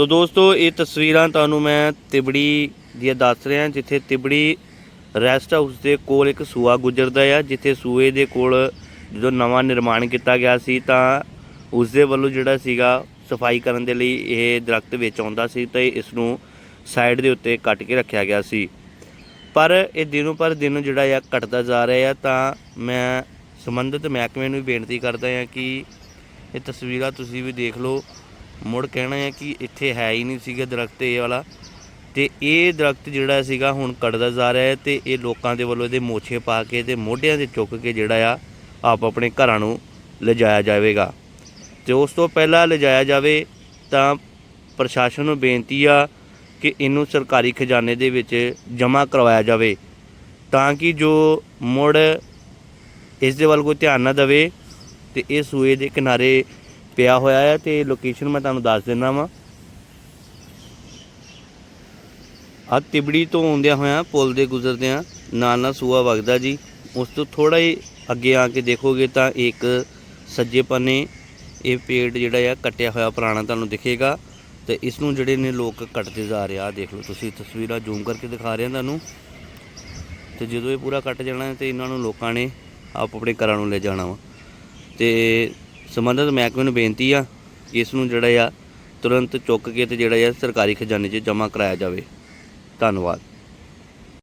ਸੋ ਦੋਸਤੋ, ਇਹ ਤਸਵੀਰਾਂ ਤੁਹਾਨੂੰ ਮੈਂ ਤਿਬੜੀ ਦੀਆਂ ਦੱਸ ਰਿਹਾ, ਜਿੱਥੇ ਤਿਬੜੀ ਰੈਸਟ ਹਾਊਸ ਦੇ ਕੋਲ ਇੱਕ ਸੂਆ ਗੁਜ਼ਰਦਾ ਆ, ਜਿੱਥੇ ਸੂਏ ਦੇ ਕੋਲ ਜਦੋਂ ਨਵਾਂ ਨਿਰਮਾਣ ਕੀਤਾ ਗਿਆ ਸੀ, ਤਾਂ ਉਸ ਦੇ ਵੱਲੋਂ ਜਿਹੜਾ ਸੀਗਾ ਸਫ਼ਾਈ ਕਰਨ ਦੇ ਲਈ ਇਹ ਦਰਖਤ ਵਿੱਚ ਆਉਂਦਾ ਸੀ ਤੇ ਇਸ ਨੂੰ ਸਾਈਡ ਦੇ ਉੱਤੇ ਕੱਟ ਕੇ ਰੱਖਿਆ ਗਿਆ ਸੀ। ਪਰ ਇਹ ਦਿਨੋਂ ਪਰ ਦਿਨ ਜਿਹੜਾ ਆ ਘਟਦਾ ਜਾ ਰਿਹਾ ਆ, ਤਾਂ ਮੈਂ ਸੰਬੰਧਿਤ ਮਹਿਕਮੇ ਨੂੰ ਵੀ ਬੇਨਤੀ ਕਰਦਾ ਹਾਂ ਕਿ ਇਹ ਤਸਵੀਰਾਂ ਤੁਸੀਂ ਵੀ ਦੇਖ ਲਓ। ਮੁੜ ਕਹਿਣਾ ਹੈ ਕਿ ਇੱਥੇ ਹੈ ਹੀ ਨਹੀਂ ਸੀਗਾ ਦਰਖਤ ਇਹ ਵਾਲਾ। ਤੇ ਇਹ ਦਰਖਤ ਜਿਹੜਾ ਸੀਗਾ ਹੁਣ ਕੱਟਦਾ ਜਾ ਰਿਹਾ ਹੈ ਤੇ ਇਹ ਲੋਕਾਂ ਦੇ ਵੱਲੋਂ ਇਹਦੇ ਮੋਛੇ ਪਾ ਕੇ ਤੇ ਮੋਢਿਆਂ ਤੇ ਚੁੱਕ ਕੇ ਜਿਹੜਾ ਆ, ਆਪ ਆਪਣੇ ਘਰਾਂ ਨੂੰ ਲਿਜਾਇਆ ਜਾਵੇਗਾ। ਤੇ ਉਸ ਤੋਂ ਪਹਿਲਾਂ ਲਿਜਾਇਆ ਜਾਵੇ ਤਾਂ ਪ੍ਰਸ਼ਾਸਨ ਨੂੰ ਬੇਨਤੀ ਆ ਕਿ ਇਹਨੂੰ ਸਰਕਾਰੀ ਖਜ਼ਾਨੇ ਦੇ ਵਿੱਚ ਜਮ੍ਹਾਂ ਕਰਵਾਇਆ ਜਾਵੇ ਤਾਂ ਕਿ ਜੋ ਮੁੜ ਇਸ ਦੇ ਵੱਲ ਕੋਈ ਧਿਆਨ ਨਾ ਦੇਵੇ ਤੇ ਇਹ ਸੂਏ ਦੇ ਕਿਨਾਰੇ ਪਿਆ ਹੋਇਆ ਹੈ ਤੇ ਲੋਕੇਸ਼ਨ ਮੈਂ ਤੁਹਾਨੂੰ ਦੱਸ ਦਿੰਦਾ ਵਾਂ। ਆ ਤਿਬੜੀ ਤੋਂ ਆਉਂਦਿਆਂ ਹੋਇਆਂ ਪੁਲ ਦੇ ਗੁਜ਼ਰਦਿਆਂ ਨਾਲ ਨਾਲ ਸੂਆ ਵਗਦਾ ਜੀ। ਉਸ ਤੋਂ ਥੋੜਾ ਹੀ ਅੱਗੇ ਆ ਕੇ ਦੇਖੋਗੇ ਤਾਂ ਇੱਕ ਸੱਜੇ ਪਾਨੇ ਇਹ ਪੇੜ ਜਿਹੜਾ ਆ ਕੱਟਿਆ ਹੋਇਆ ਪੁਰਾਣਾ ਤੁਹਾਨੂੰ ਦਿਖੇਗਾ। ਤੇ ਇਸ ਨੂੰ ਜਿਹੜੇ ਨੇ ਲੋਕ ਕੱਟਦੇ ਜਾ ਰਹੇ ਆ, ਆਹ ਦੇਖ ਲਓ ਤੁਸੀਂ, ਤਸਵੀਰਾਂ ਜ਼ੂਮ ਕਰਕੇ ਦਿਖਾ ਰਹੇ ਹਾਂ ਤੁਹਾਨੂੰ। ਤੇ ਜਦੋਂ ਇਹ ਪੂਰਾ ਕੱਟ ਜਾਣਾ ਹੈ ਤੇ ਇਹਨਾਂ ਨੂੰ ਲੋਕਾਂ ਨੇ ਆਪ ਆਪਣੇ ਘਰਾਂ ਨੂੰ ਲੈ ਜਾਣਾ ਵਾ। ਤੇ ਸੰਬੰਧਿਤ ਮਹਿਕਮੇ ਨੂੰ ਬੇਨਤੀ ਆ, ਇਸ ਨੂੰ ਜਿਹੜਾ ਆ, ਤੁਰੰਤ ਚੁੱਕ ਕੇ ਤੇ ਜਿਹੜਾ ਆ ਸਰਕਾਰੀ ਖਜ਼ਾਨੇ 'ਚ ਜਮ੍ਹਾਂ ਕਰਾਇਆ ਜਾਵੇ। ਧੰਨਵਾਦ।